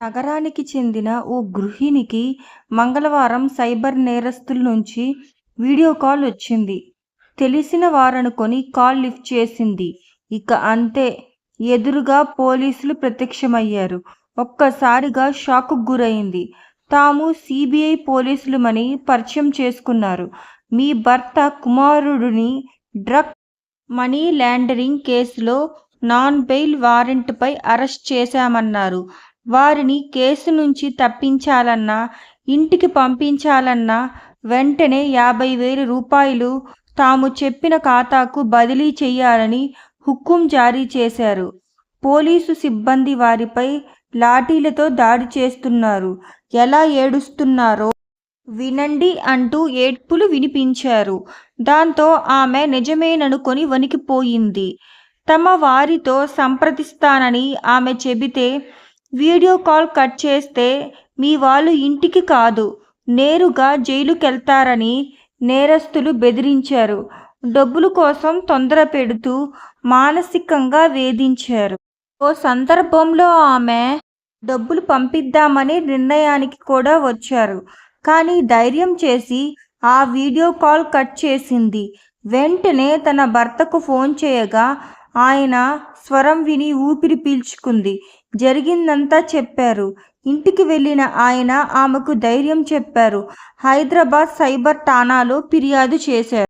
నగరానికి చెందిన ఓ గృహిణికి మంగళవారం సైబర్ నేరస్తుల నుంచి వీడియో కాల్ వచ్చింది. తెలిసిన వారనుకొని కాల్ లిఫ్ట్ చేసింది. ఇక అంతే ఎదురుగా పోలీసులు ప్రత్యక్షమయ్యారు. ఒక్కసారిగా షాక్కు గురైంది. తాము సీబీఐ పోలీసులమని పరిచయం చేసుకున్నారు. మీ భర్త కుమారుడిని డ్రగ్ మనీ లాండరింగ్ కేసులో నాన్ బెయిల్ వారెంట్పై అరెస్ట్ చేశామన్నారు. వారిని కేసు నుంచి తప్పించాలన్నా, ఇంటికి పంపించాలన్నా వెంటనే యాభై వేల రూపాయలు తాము చెప్పిన ఖాతాకు బదిలీ చేయాలని హుక్కుం జారీ చేశారు. పోలీసు సిబ్బంది వారిపై లాఠీలతో దాడి చేస్తున్నారు. ఎలా ఏడుస్తున్నారో వినండి అంటూ ఏడ్పులు వినిపించారు. దాంతో ఆమె నిజమేననుకొని వణికిపోయింది. తమ వారితో సంప్రదిస్తానని ఆమె చెబితే వీడియో కాల్ కట్ చేస్తే మీ వాళ్ళు ఇంటికి కాదు నేరుగా జైలుకెళ్తారని నేరస్తులు బెదిరించారు. డబ్బుల కోసం తొందర పెడుతూ మానసికంగా వేధించారు. ఓ సందర్భంలో ఆమె డబ్బులు పంపిద్దామని నిర్ణయానికి కూడా వచ్చారు. కానీ ధైర్యం చేసి ఆ వీడియో కాల్ కట్ చేసింది. వెంటనే తన భర్తకు ఫోన్ చేయగా ఆయన స్వరం విని ఊపిరి పీల్చుకుంది. జరిగిందంతా చెప్పారు. ఇంటికి వెళ్ళిన ఆయన ఆమెకు ధైర్యం చెప్పారు. హైదరాబాద్ సైబర్ ఠాణాలో ఫిర్యాదు చేశారు.